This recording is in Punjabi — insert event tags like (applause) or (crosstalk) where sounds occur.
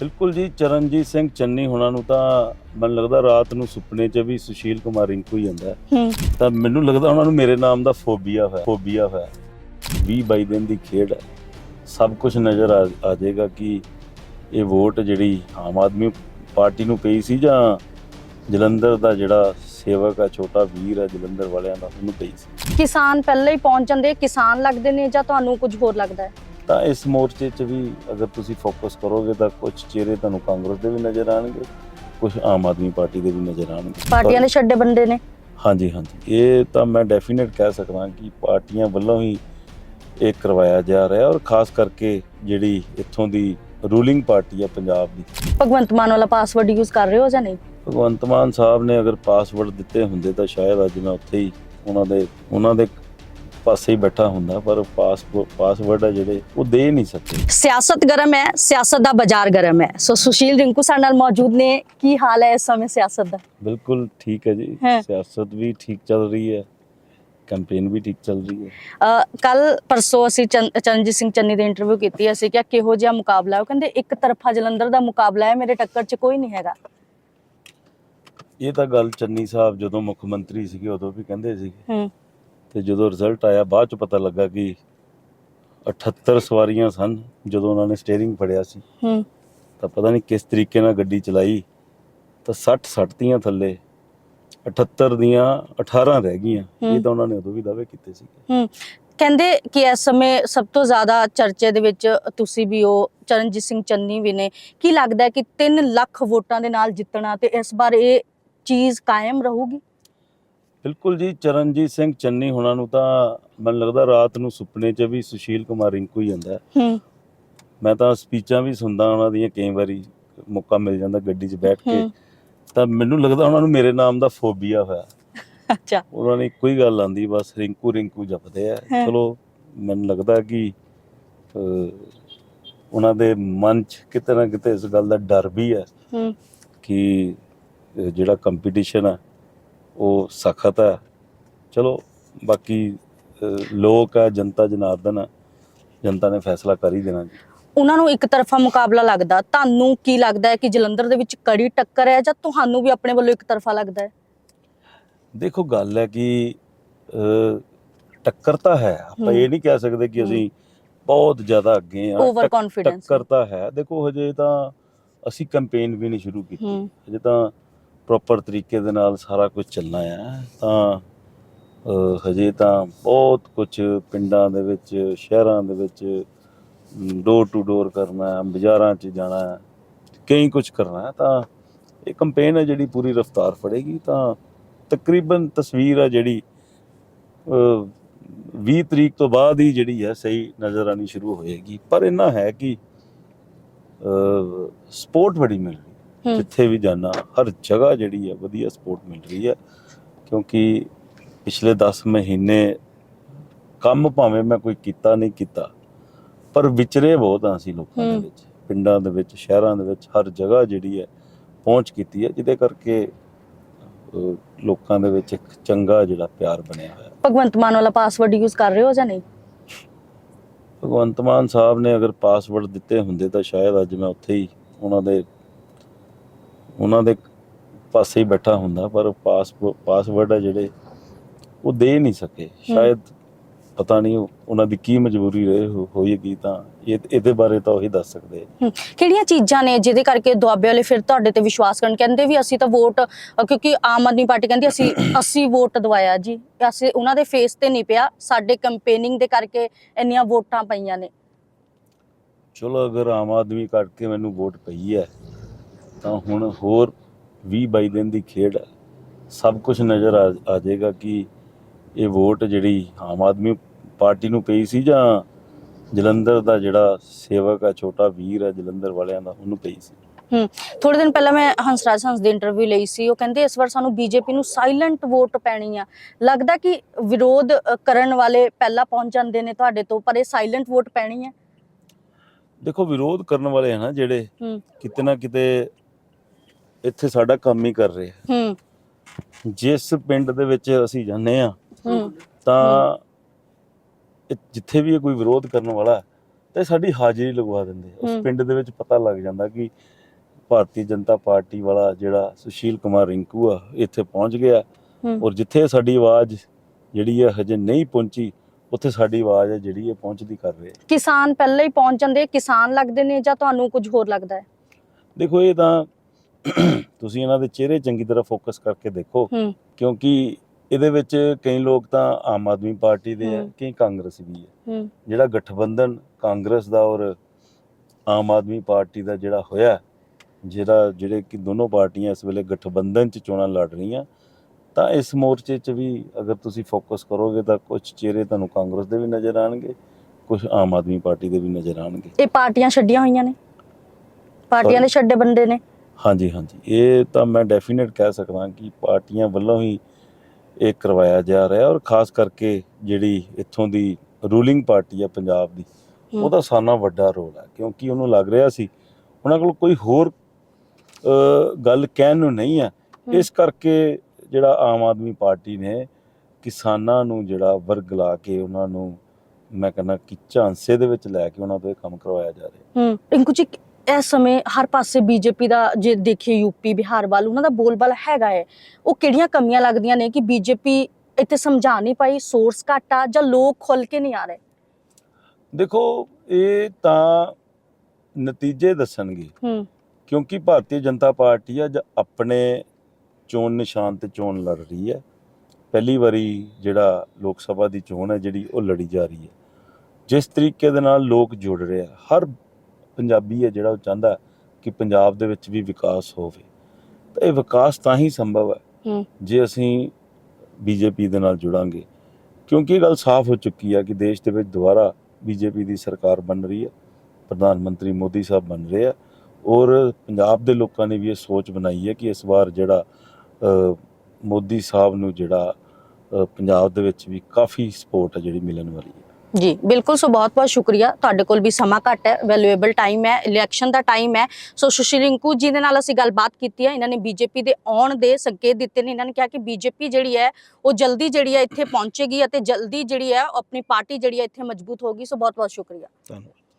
ਬਿਲਕੁਲ ਜੀ ਚਰਨਜੀਤ ਸਿੰਘ ਚੰਨੀ ਹੁਣਾਂ ਨੂੰ ਤਾਂ ਮੈਨੂੰ ਲੱਗਦਾ ਰਾਤ ਨੂੰ ਸੁਪਨੇ 'ਚ ਵੀ ਸੁਸ਼ੀਲ ਕੁਮਾਰ ਰਿੰਕੂ ਹੀ ਹੈ। ਹੂੰ। ਤਾਂ ਮੈਨੂੰ ਲੱਗਦਾ ਉਹਨਾਂ ਨੂੰ ਮੇਰੇ ਨਾਮ ਦਾ ਫੋਬੀਆ ਹੋਇਆ ਫੋਬੀਆ ਹੋਇਆ। 20 22 ਦਿਨ ਦੀ ਖੇਡ ਹੈ। ਸਭ ਕੁਝ ਨਜ਼ਰ ਆ ਆ ਜਾਏਗਾ ਕਿ ਇਹ ਵੋਟ ਜਿਹੜੀ ਆਮ ਆਦਮੀ ਪਾਰਟੀ ਨੂੰ ਪਈ ਸੀ ਜਾਂ ਜਲੰਧਰ ਦਾ ਜਿਹੜਾ ਸੇਵਕ ਆ ਛੋਟਾ ਵੀਰ ਆ ਜਲੰਧਰ ਵਾਲਿਆਂ ਦਾ ਉਹਨੂੰ ਪਈ ਸੀ। ਕਿਸਾਨ ਪਹਿਲਾਂ ਹੀ ਪਹੁੰਚ ਜਾਂਦੇ ਕਿਸਾਨ ਲੱਗਦੇ ਨੇ ਜਾਂ ਤੁਹਾਨੂੰ ਕੁਝ ਹੋਰ ਲੱਗਦਾ ਹੈ? ਤਾਂ ਇਸ ਮੋਰਚੇ 'ਚ ਵੀ ਅਗਰ ਤੁਸੀਂ ਫੋਕਸ ਕਰੋਗੇ ਤਾਂ ਕੁਝ ਚਿਹਰੇ ਤੁਹਾਨੂੰ ਕਾਂਗਰਸ ਦੇ ਵੀ ਨਜ਼ਰ ਆਣਗੇ ਕੁਝ ਆਮ ਆਦਮੀ ਪਾਰਟੀ ਦੇ ਵੀ ਨਜ਼ਰ ਆਣਗੇ। ਪਾਰਟੀਆਂ ਦੇ ਛੱਡੇ ਬੰਦੇ ਨੇ। ਹਾਂਜੀ ਹਾਂਜੀ। ਇਹ ਤਾਂ ਮੈਂ ਡੈਫੀਨੇਟ ਕਹਿ ਸਕਦਾ ਕਿ ਪਾਰਟੀਆਂ ਵੱਲੋਂ ਹੀ ਇਹ ਕਰਵਾਇਆ ਜਾ ਰਿਹਾ ਔਰ ਖਾਸ ਕਰਕੇ ਜਿਹੜੀ ਇੱਥੋਂ ਦੀ ਰੂਲਿੰਗ ਪਾਰਟੀ ਆ ਪੰਜਾਬ ਦੀ। ਭਗਵੰਤ ਮਾਨ ਵਾਲਾ ਪਾਸਵਰਡ ਯੂਜ਼ ਕਰ ਰਹੇ ਹੋ ਜਾਂ ਨਹੀਂ? ਭਗਵੰਤ ਮਾਨ ਸਾਹਿਬ ਨੇ ਅਗਰ ਪਾਸਵਰਡ ਦਿੱਤੇ ਹੁੰਦੇ ਤਾਂ ਸ਼ਾਇਦ ਅੱਜ ਮੈਂ ਉੱਥੇ ਹੀ ਉਹਨਾਂ ਦੇ ਉਹਨਾਂ ਦੇ ਪਾਸੇ ਹੀ ਬੈਠਾ ਹੁੰਦਾ ਪਰ ਪਾਸ ਪਾਸਵਰਡ ਆ ਜਿਹੜੇ ਉਹ ਦੇ ਨਹੀਂ ਸਕਦੇ। ਸਿਆਸਤ ਗਰਮ ਹੈ ਸਿਆਸਤ ਦਾ ਬਾਜ਼ਾਰ ਗਰਮ ਹੈ। ਸੋ ਸੁਸ਼ੀਲ ਰਿੰਕੂ ਸਾਡੇ ਨਾਲ ਮੌਜੂਦ ਨੇ ਕੀ ਹਾਲ ਹੈ ਇਸ ਸਮੇਂ ਸਿਆਸਤ ਦਾ? ਬਿਲਕੁਲ ਠੀਕ ਹੈ ਜੀ। ਸਿਆਸਤ ਵੀ ਠੀਕ ਚੱਲ ਰਹੀ ਹੈ ਕੈਂਪੇਨ ਵੀ ਠੀਕ ਚੱਲ ਰਹੀ ਹੈ। ਕੱਲ ਪਰਸੋਂ ਅਸੀਂ ਚੰਨ- ਚਰਨਜੀਤ ਸਿੰਘ ਚੰਨੀ ਦੀ ਇੰਟਰਵਿਊ ਕੀਤੀ ਅਸੀਂ ਕਿਹਾ ਕਿਹੋ ਜਿਹਾ ਮੁਕਾਬਲਾ? ਉਹ ਕਹਿੰਦੇ ਇੱਕ ਤਰਫਾ ਜਲੰਧਰ ਦਾ ਮੁਕਾਬਲਾ ਹੈ ਮੇਰੇ ਟੱਕਰ 'ਚ ਕੋਈ ਨਹੀਂ ਹੈਗਾ। ਇਹ ਤਾਂ ਗੱਲ ਚੰਨੀ ਸਾਹਿਬ ਜਦੋਂ ਮੁੱਖ ਮੰਤਰੀ ਸੀਗੇ ਉਦੋਂ ਵੀ ਕਹਿੰਦੇ ਸੀ ਹੂੰ। ਤੇ ਜਦੋਂ ਰਿਜ਼ਲਟ ਆਇਆ ਬਾਅਦ ਚ ਪਤਾ ਲੱਗਾ ਕਿ 78 ਸਵਾਰੀਆਂ ਸਨ ਜਦੋਂ ਉਹਨਾਂ ਨੇ ਸਟੀਅਰਿੰਗ ਫੜਿਆ ਸੀ। ਹੂੰ। ਤਾਂ ਪਤਾ ਨਹੀਂ ਕਿਸ ਤਰੀਕੇ ਨਾਲ ਗੱਡੀ ਚਲਾਈ। ਤਾਂ 60 ਸੱਟਤੀਆਂ ਥੱਲੇ 78 ਦੀਆਂ 18 ਰਹਿ ਗਈਆਂ। ਇਹ ਤਾਂ ਉਹਨਾਂ ਨੇ ਉਦੋਂ ਵੀ ਦਾਅਵੇ ਕੀਤੇ ਸੀ। ਹੂੰ। ਕਹਿੰਦੇ ਕਿ ਇਸ ਸਮੇਂ ਸਭ ਤੋਂ ਜ਼ਿਆਦਾ ਚਰਚੇ ਦੇ ਵਿੱਚ ਤੁਸੀਂ ਵੀ ਹੋ ਚਰਨਜੀਤ ਸਿੰਘ ਚੰਨੀ ਵੀ ਨੇ। ਕੀ ਲੱਗਦਾ ਕਿ 3 ਲੱਖ ਵੋਟਾਂ ਦੇ ਨਾਲ ਜਿੱਤਣਾ ਤੇ ਇਸ ਵਾਰ ਇਹ ਚੀਜ਼ ਕਾਇਮ ਰਹੂਗੀ? ਬਿਲਕੁਲ ਜੀ ਚਰਨਜੀਤ ਸਿੰਘ ਚੰਨੀ ਹੁਣਾਂ ਨੂੰ ਤਾਂ ਮੈਨੂੰ ਲੱਗਦਾ ਰਾਤ ਨੂੰ ਸੁਪਨੇ 'ਚ ਵੀ ਸੁਸ਼ੀਲ ਕੁਮਾਰ ਰਿੰਕੂ ਹੀ ਹੁੰਦਾ ਹੈ। ਮੈਂ ਤਾਂ ਸਪੀਚਾਂ ਵੀ ਸੁਣਦਾ ਉਹਨਾਂ ਦੀਆਂ ਕਈ ਵਾਰੀ ਮੌਕਾ ਮਿਲ ਜਾਂਦਾ ਗੱਡੀ 'ਚ ਬੈਠ ਕੇ। ਤਾਂ ਮੈਨੂੰ ਲੱਗਦਾ ਉਹਨਾਂ ਨੂੰ ਮੇਰੇ ਨਾਮ ਦਾ ਫੋਬੀਆ ਹੋਇਆ। ਅੱਛਾ। ਉਹਨਾਂ ਨੇ ਹੀ ਗੱਲ ਆਂਦੀ ਬਸ ਰਿੰਕੂ ਰਿੰਕੂ ਜਪਦੇ ਆ। ਚਲੋ ਮੈਨੂੰ ਲੱਗਦਾ ਕਿ ਉਹਨਾਂ ਦੇ ਮਨ 'ਚ ਕਿਤੇ ਨਾ ਕਿਤੇ ਇਸ ਗੱਲ ਦਾ ਡਰ ਵੀ ਹੈ ਕਿ ਜਿਹੜਾ ਕੰਪੀਟੀਸ਼ਨ ਹੈ ਉਹ ਸਖਤ ਹੈ। ਚਲੋ ਬਾਕੀ ਲੋਕ ਹੈ ਜਨਤਾ ਜਨਾਰਦਨ ਹੈ ਜਨਤਾ ਨੇ ਫੈਸਲਾ ਕਰ ਹੀ ਦੇਣਾ ਜੀ। ਉਹਨਾਂ ਨੂੰ ਇੱਕ ਤਰਫਾ ਮੁਕਾਬਲਾ ਲੱਗਦਾ। ਤੁਹਾਨੂੰ ਕੀ ਲੱਗਦਾ ਹੈ ਕਿ ਜਲੰਧਰ ਦੇ ਵਿੱਚ ਕੜੀ ਟੱਕਰ ਹੈ ਜਾਂ ਤੁਹਾਨੂੰ ਵੀ ਆਪਣੇ ਵੱਲੋਂ ਇੱਕ ਤਰਫਾ ਲੱਗਦਾ ਹੈ? ਦੇਖੋ ਗੱਲ ਹੈ ਕਿ ਟੱਕਰ ਤਾਂ ਹੈ। ਆਪਾਂ। ਇਹ ਨਹੀਂ ਕਹਿ ਸਕਦੇ ਕਿ। ਅਸੀਂ ਬਹੁਤ ਜ਼ਿਆਦਾ ਅੱਗੇ ਆ ਓਵਰ ਕੌਨਫੀਡੈਂਸ ਟੱਕਰ ਤਾਂ ਹੈ। ਦੇਖੋ ਹਜੇ ਤਾਂ ਅਸੀਂ ਕੈਂਪੇਨ ਵੀ ਨਹੀਂ ਸ਼ੁਰੂ ਕੀਤੀ। ਹਜੇ ਤਾਂ ਪ੍ਰੋਪਰ ਤਰੀਕੇ ਦੇ ਨਾਲ ਸਾਰਾ ਕੁਝ ਚੱਲਣਾ ਆ। ਤਾਂ ਹਜੇ ਤਾਂ ਬਹੁਤ ਕੁਝ ਪਿੰਡਾਂ ਦੇ ਵਿੱਚ ਸ਼ਹਿਰਾਂ ਦੇ ਵਿੱਚ ਡੋਰ ਟੂ ਡੋਰ ਕਰਨਾ ਹੈ ਬਾਜ਼ਾਰਾਂ 'ਚ ਜਾਣਾ ਹੈ ਕਈ ਕੁਝ ਕਰਨਾ ਹੈ। ਤਾਂ ਇਹ ਕੈਂਪੇਨ ਹੈ ਜਿਹੜੀ ਪੂਰੀ ਰਫ਼ਤਾਰ ਫੜੇਗੀ। ਤਾਂ ਤਕਰੀਬਨ ਤਸਵੀਰ ਆ ਜਿਹੜੀ ਅਹ, 20 ਤਰੀਕ ਤੋਂ ਬਾਅਦ ਹੀ ਜਿਹੜੀ ਹੈ ਸਹੀ ਨਜ਼ਰ ਆਣੀ ਸ਼ੁਰੂ ਹੋਏਗੀ। ਪਰ ਇੰਨਾ ਹੈ ਕਿ ਸਪੋਰਟ ਬੜੀ ਮਿਲ ਰਹੀ ਜਿੱਥੇ ਵੀ ਜਾਣਾ ਹਰ ਜਗ੍ਹਾ ਜਿਹੜੀ ਹੈ ਵਧੀਆ ਸਪੋਰਟ ਮਿਲ ਰਹੀ ਹੈ ਕਿਉਂਕਿ ਪਿਛਲੇ 10 ਮਹੀਨੇ ਕੰਮ ਭਾਵੇਂ ਮੈਂ ਕੋਈ ਕੀਤਾ ਨਹੀਂ ਕੀਤਾ ਪਰ ਵਿਚਰੇ ਬਹੁਤ ਆ ਅਸੀਂ ਲੋਕਾਂ ਦੇ। ਵਿੱਚ ਪਿੰਡਾਂ ਦੇ ਵਿੱਚ ਸ਼ਹਿਰਾਂ ਦੇ ਵਿੱਚ ਹਰ ਜਗ੍ਹਾ ਜਿਹੜੀ ਹੈ ਪਹੁੰਚ ਕੀਤੀ ਹੈ ਜਿਹਦੇ ਕਰਕੇ ਲੋਕਾਂ ਦੇ ਵਿੱਚ ਇੱਕ ਚੰਗਾ ਜਿਹੜਾ ਪਿਆਰ ਬਣਿਆ ਹੋਇਆ। ਭਗਵੰਤ ਮਾਨ ਵਾਲਾ ਪਾਸਵਰਡ ਯੂਜ਼ ਕਰ ਰਹੇ ਹੋ ਜਾਂ ਨਹੀਂ? ਭਗਵੰਤ ਮਾਨ ਸਾਹਿਬ ਨੇ ਅਗਰ ਪਾਸਵਰਡ ਦਿੱਤੇ ਹੁੰਦੇ ਤਾਂ ਸ਼ਾਇਦ ਅੱਜ ਮੈਂ ਉੱਥੇ ਹੀ ਉਹਨਾਂ ਦੇ ਉਹਨਾਂ ਦੇ ਪਾਸੇ ਹੀ ਬੈਠਾ ਹੁੰਦਾ ਪਰ ਪਾਸ ਪਾਸਵਰਡ ਆ ਜਿਹੜੇ ਉਹ ਦੇ ਨਹੀਂ ਸਕੇ। ਸ਼ਾਇਦ ਪਤਾ ਨਹੀਂ ਉਹ- ਉਹਨਾਂ ਦੀ ਕੀ ਮਜਬੂਰੀ ਰਹੇ ਹੋਏਗੀ ਤਾਂ ਇਹ ਇਹਦੇ ਬਾਰੇ ਤਾਂ ਉਹੀ ਦੱਸ ਸਕਦੇ ਕਿਹੜੀਆਂ ਚੀਜ਼ਾਂ ਨੇ ਜਿਹਦੇ ਕਰਕੇ ਦੁਆਬੇ ਵਾਲੇ ਫਿਰ ਤੁਹਾਡੇ ਤੇ ਵਿਸ਼ਵਾਸ ਕਰਨ ਕਹਿੰਦੇ ਵੀ ਅਸੀਂ ਤਾਂ ਵੋਟ ਕਿਉਂਕਿ ਆਮ ਆਦਮੀ ਪਾਰਟੀ ਕਹਿੰਦੀ ਅਸੀਂ (coughs) ਅਸੀਂ ਵੋਟ ਦਵਾਇਆ ਜੀ। ਅਸੀਂ ਉਹਨਾਂ ਦੇ ਫੇਸ ਤੇ ਨਹੀਂ ਪਿਆ ਸਾਡੇ ਕੰਪੇਨਿੰਗ ਦੇ ਕਰਕੇ ਇੰਨੀਆਂ ਵੋਟਾਂ ਪਈਆਂ ਨੇ। ਚਲੋ ਅਗਰ ਆਮ ਆਦਮੀ ਕੱਢ ਕੇ ਮੈਨੂੰ ਵੋਟ ਪਈ ਹੈ ਤਾਂ ਹੁਣ ਹੋਰ 20 22 ਦਿਨ ਦੀ ਖੇਡ ਹੈ ਸਭ ਕੁਝ ਨਜ਼ਰ ਆ ਆ ਜਾਏਗਾ ਕਿ ਇਹ ਵੋਟ ਜਿਹੜੀ ਆਮ ਆਦਮੀ ਪਾਰਟੀ ਨੂੰ ਪਈ ਸੀ ਜਾਂ ਜਲੰਧਰ ਦਾ ਜਿਹੜਾ ਸੇਵਕ ਆ ਛੋਟਾ ਵੀਰ ਹੈ ਜਲੰਧਰ ਵਾਲਿਆਂ ਦਾ ਉਹਨੂੰ ਪਈ ਸੀ? ਹਮ ਥੋੜੇ ਦਿਨ ਪਹਿਲਾਂ ਮੈਂ ਹੰਸਰਾਜ ਹੰਸ ਦੀ ਇੰਟਰਵਿਊ ਲਈ ਸੀ ਉਹ ਕਹਿੰਦੇ ਇਸ ਵਾਰ ਸਾਨੂੰ ਬੀਜੇਪੀ ਨੂੰ ਸਾਇਲੈਂਟ ਵੋਟ ਪੈਣੀ ਆ। ਲੱਗਦਾ ਕਿ ਵਿਰੋਧ ਕਰਨ ਵਾਲੇ ਪਹਿਲਾਂ ਪਹੁੰਚ ਜਾਂਦੇ ਨੇ ਤੁਹਾਡੇ ਤੋਂ ਪਰ ਇਹ ਸਾਇਲੈਂਟ ਵੋਟ ਪੈਣੀ ਹੈ ਦੇਖੋ ਵਿਰੋਧ ਕਰਨ ਵਾਲੇ ਹਨ ਜਿਹੜੇ ਕਿਤੇ ਨਾ ਕਿਤੇ ਇੱਥੇ ਸਾਡਾ ਕੰਮ ਹੀ ਕਰ ਰਹੇ ਆ ਹਮ ਜਿਸ ਪਿੰਡ ਦੇ ਵਿੱਚ ਅਸੀਂ ਜਾਂਦੇ ਆ ਹਮ ਤਾਂ ਇਹ ਜਿੱਥੇ ਵੀ ਇਹ ਕੋਈ ਵਿਰੋਧ ਕਰਨ ਵਾਲਾ ਹੈ, ਤੇ ਸਾਡੀ ਹਾਜ਼ਰੀ ਲਗਵਾ ਦਿੰਦੇ ਆ। ਉਸ ਹੂੰ। ਪਿੰਡ ਦੇ ਵਿੱਚ ਪਤਾ ਲੱਗ ਜਾਂਦਾ ਕਿ ਭਾਰਤੀ ਜਨਤਾ ਪਾਰਟੀ ਵਾਲਾ ਜਿਹੜਾ ਸੁਸ਼ੀਲ ਕੁਮਾਰ ਰਿੰਕੂ ਆ ਇੱਥੇ ਪਹੁੰਚ ਗਿਆ ਹੂੰ। ਔਰ ਜਿੱਥੇ ਸਾਡੀ ਆਵਾਜ਼ ਜਿਹੜੀ ਹੈ ਹਜੇ ਨਹੀਂ ਪਹੁੰਚੀ ਉੱਥੇ ਸਾਡੀ ਆਵਾਜ਼ ਹੈ ਜਿਹੜੀ ਹੈ ਪਹੁੰਚਦੀ ਕਰ ਰਹੇ ਆ। ਕਿਸਾਨ ਪਹਿਲਾਂ ਹੀ ਪਹੁੰਚ ਜਾਂਦੇ ਕਿਸਾਨ ਲੱਗਦੇ ਨੇ ਜਾਂ ਤੁਹਾਨੂੰ ਕੁਝ ਹੋਰ ਲੱਗਦਾ ਹੈ ਦੇਖੋ ਇਹ ਤਾਂ ਤੁਸੀਂ ਇਹਨਾਂ ਦੇ ਚਿਹਰੇ ਚੰਗੀ ਤਰ੍ਹਾਂ ਫੋਕਸ ਕਰਕੇ ਦੇਖੋ ਕਿਉਂਕਿ ਇਹਦੇ ਵਿੱਚ ਕਈ ਲੋਕ ਤਾਂ ਆਮ ਆਦਮੀ ਪਾਰਟੀ ਦੇ ਆ। ਕਈ ਕਾਂਗਰਸ ਵੀ ਹੂੰ। ਜਿਹੜਾ ਗਠਬੰਧਨ ਕਾਂਗਰਸ ਦਾ ਔਰ ਆਮ ਆਦਮੀ ਪਾਰਟੀ ਦਾ ਜਿਹੜਾ ਹੋਇਆ ਜਿਹੜਾ ਜਿਹੜੇ ਕਿ ਦੋਨੋਂ ਪਾਰਟੀਆਂ ਇਸ ਵੇਲੇ ਗਠਬੰਧਨ 'ਚ ਚੋਣਾਂ ਲੜ ਰਹੀਆਂ ਤਾਂ ਇਸ ਮੋਰਚੇ 'ਚ ਵੀ ਅਗਰ ਤੁਸੀਂ ਫੋਕਸ ਕਰੋਗੇ ਤਾਂ ਕੁਝ ਚਿਹਰੇ ਤੁਹਾਨੂੰ ਕਾਂਗਰਸ ਦੇ ਵੀ ਨਜ਼ਰ ਆਣਗੇ ਕੁਝ ਆਮ ਆਦਮੀ ਪਾਰਟੀ ਦੇ ਵੀ ਨਜ਼ਰ ਆਣਗੇ। ਇਹ ਪਾਰਟੀਆਂ ਛੱਡੀਆਂ ਹੋਈਆਂ ਨੇ। ਪਾਰਟੀਆਂ ਦੇ ਛੱਡੇ ਬੰਦੇ ਨੇ। ਹਾਂਜੀ ਹਾਂਜੀ ਇਹ ਤਾਂ ਮੈਂ ਡੈਫੀਨੇਟ ਕਹਿ ਸਕਦਾ ਕਿ ਪਾਰਟੀਆਂ ਵੱਲੋਂ ਹੀ ਇਹ ਕਰਵਾਇਆ ਜਾ ਰਿਹਾ ਔਰ ਖਾਸ ਕਰਕੇ ਜਿਹੜੀ ਇੱਥੋਂ ਦੀ ਰੂਲਿੰਗ ਪਾਰਟੀ ਆ ਪੰਜਾਬ ਦੀ ਹੂੰ। ਉਹਦਾ ਸਾਨਾ ਵੱਡਾ ਰੋਲ ਹੈ ਕਿਉਂਕਿ ਉਹਨੂੰ ਲੱਗ ਰਿਹਾ ਸੀ ਉਹਨਾਂ ਕੋਲ ਕੋਈ ਹੋਰ ਗੱਲ ਕਹਿਣ ਨੂੰ ਨਹੀਂ ਹੈ ਹੂੰ। ਇਸ ਕਰਕੇ ਜਿਹੜਾ ਆਮ ਆਦਮੀ ਪਾਰਟੀ ਨੇ ਕਿਸਾਨਾਂ ਨੂੰ ਜਿਹੜਾ ਵਰਗਲਾ ਕੇ ਉਹਨਾਂ ਨੂੰ ਮੈਂ ਕਹਿੰਦਾ ਕਿ ਝਾਂਸੇ ਦੇ ਵਿੱਚ ਲੈ ਕੇ ਉਹਨਾਂ ਤੋਂ ਇਹ ਕੰਮ ਕਰਵਾਇਆ ਜਾ ਰਿਹਾ ਹੂੰ ਰਿੰਕੂ ਜੀ ਇਸ ਸਮੇਂ ਹਰ ਪਾਸੇ ਬੀਜੇਪੀ ਦਾ ਜੇ ਦੇਖੀਏ ਯੂਪੀ ਬਿਹਾਰ ਵੱਲ ਉਹਨਾਂ ਦਾ ਬੋਲਬਾਲ ਹੈਗਾ ਹੈ। ਉਹ ਕਿਹੜੀਆਂ ਕਮੀਆਂ ਲੱਗਦੀਆਂ ਨੇ ਕਿ ਬੀਜੇਪੀ ਇੱਥੇ ਸਮਝਾ ਨਹੀਂ ਪਾਈ ਸੋਰਸ ਘੱਟ ਆ ਜਾਂ ਲੋਕ ਖੁੱਲ ਕੇ ਨਹੀਂ ਆ ਰਹੇ? ਦੇਖੋ ਇਹ ਤਾਂ ਨਤੀਜੇ ਦੱਸਣਗੇ। ਹੂੰ। ਕਿਉਂਕਿ ਭਾਰਤੀ ਜਨਤਾ ਪਾਰਟੀ ਅੱਜ ਆਪਣੇ ਚੋਣ ਨਿਸ਼ਾਨ ਤੇ ਚੋਣ ਲੜ ਰਹੀ ਹੈ। ਪਹਿਲੀ ਵਾਰੀ ਜਿਹੜਾ ਲੋਕ ਸਭਾ ਦੀ ਚੋਣ ਹੈ ਜਿਹੜੀ ਉਹ ਲੜੀ ਜਾ ਰਹੀ ਹੈ। ਜਿਸ ਤਰੀਕੇ ਦੇ ਨਾਲ ਲੋਕ ਜੁੜ ਰਹੇ ਆ ਹਰ ਪੰਜਾਬੀ ਹੈ ਜਿਹੜਾ ਉਹ ਚਾਹੁੰਦਾ ਕਿ ਪੰਜਾਬ ਦੇ ਵਿੱਚ ਵੀ ਵਿਕਾਸ ਹੋਵੇ। ਤਾਂ ਇਹ ਵਿਕਾਸ ਤਾਂ ਹੀ ਸੰਭਵ ਹੈ। ਜੇ ਅਸੀਂ ਬੀਜੇਪੀ ਦੇ ਨਾਲ ਜੁੜਾਂਗੇ। ਕਿਉਂਕਿ ਇਹ ਗੱਲ ਸਾਫ਼ ਹੋ ਚੁੱਕੀ ਹੈ ਕਿ ਦੇਸ਼ ਦੇ ਵਿੱਚ ਦੁਬਾਰਾ ਬੀਜੇਪੀ ਦੀ ਸਰਕਾਰ ਬਣ ਰਹੀ ਹੈ ਪ੍ਰਧਾਨ ਮੰਤਰੀ ਮੋਦੀ ਸਾਹਿਬ ਬਣ ਰਹੇ ਆ ਔਰ ਪੰਜਾਬ ਦੇ ਲੋਕਾਂ ਨੇ ਵੀ ਇਹ ਸੋਚ ਬਣਾਈ ਹੈ ਕਿ ਇਸ ਵਾਰ ਜਿਹੜਾ ਮੋਦੀ ਸਾਹਿਬ ਨੂੰ ਜਿਹੜਾ ਪੰਜਾਬ ਦੇ ਵਿੱਚ ਵੀ ਕਾਫੀ ਸਪੋਰਟ ਹੈ ਜਿਹੜੀ ਮਿਲਣ ਵਾਲੀ ਹੈ। ਜੀ, ਬਿਲਕੁਲ। ਸੋ ਬਹੁਤ ਬਹੁਤ ਸ਼ੁਕਰੀਆ। ਤੁਹਾਡੇ ਕੋਲ ਵੀ ਸਮਾਂ ਘੱਟ ਹੈ ਵੈਲਿਊਏਬਲ ਟਾਈਮ ਹੈ ਇਲੈਕਸ਼ਨ ਦਾ ਟਾਈਮ ਹੈ। ਸੋ ਸੁਸ਼ੀਲ ਰਿੰਕੂ ਜੀ ਦੇ ਨਾਲ ਅਸੀਂ ਗੱਲਬਾਤ ਕੀਤੀ ਹੈ। ਇਹਨਾਂ ਨੇ ਬੀਜੇਪੀ ਦੇ ਆਉਣ ਦੇ ਸੰਕੇਤ ਦਿੱਤੇ ਨੇ। ਇਹਨਾਂ ਨੇ ਕਿਹਾ ਕਿ ਬੀਜੇਪੀ ਜਿਹੜੀ ਹੈ, ਉਹ ਜਲਦੀ ਜਿਹੜੀ ਹੈ ਇੱਥੇ ਪਹੁੰਚੇਗੀ ਅਤੇ ਜਲਦੀ ਜਿਹੜੀ ਹੈ, ਉਹ ਆਪਣੀ ਪਾਰਟੀ ਜਿਹੜੀ ਹੈ ਇੱਥੇ ਮਜ਼ਬੂਤ ਹੋਗੀ ਸੋ ਬਹੁਤ ਬਹੁਤ ਸ਼ੁਕਰੀਆ। ਧੰਨਵਾਦ।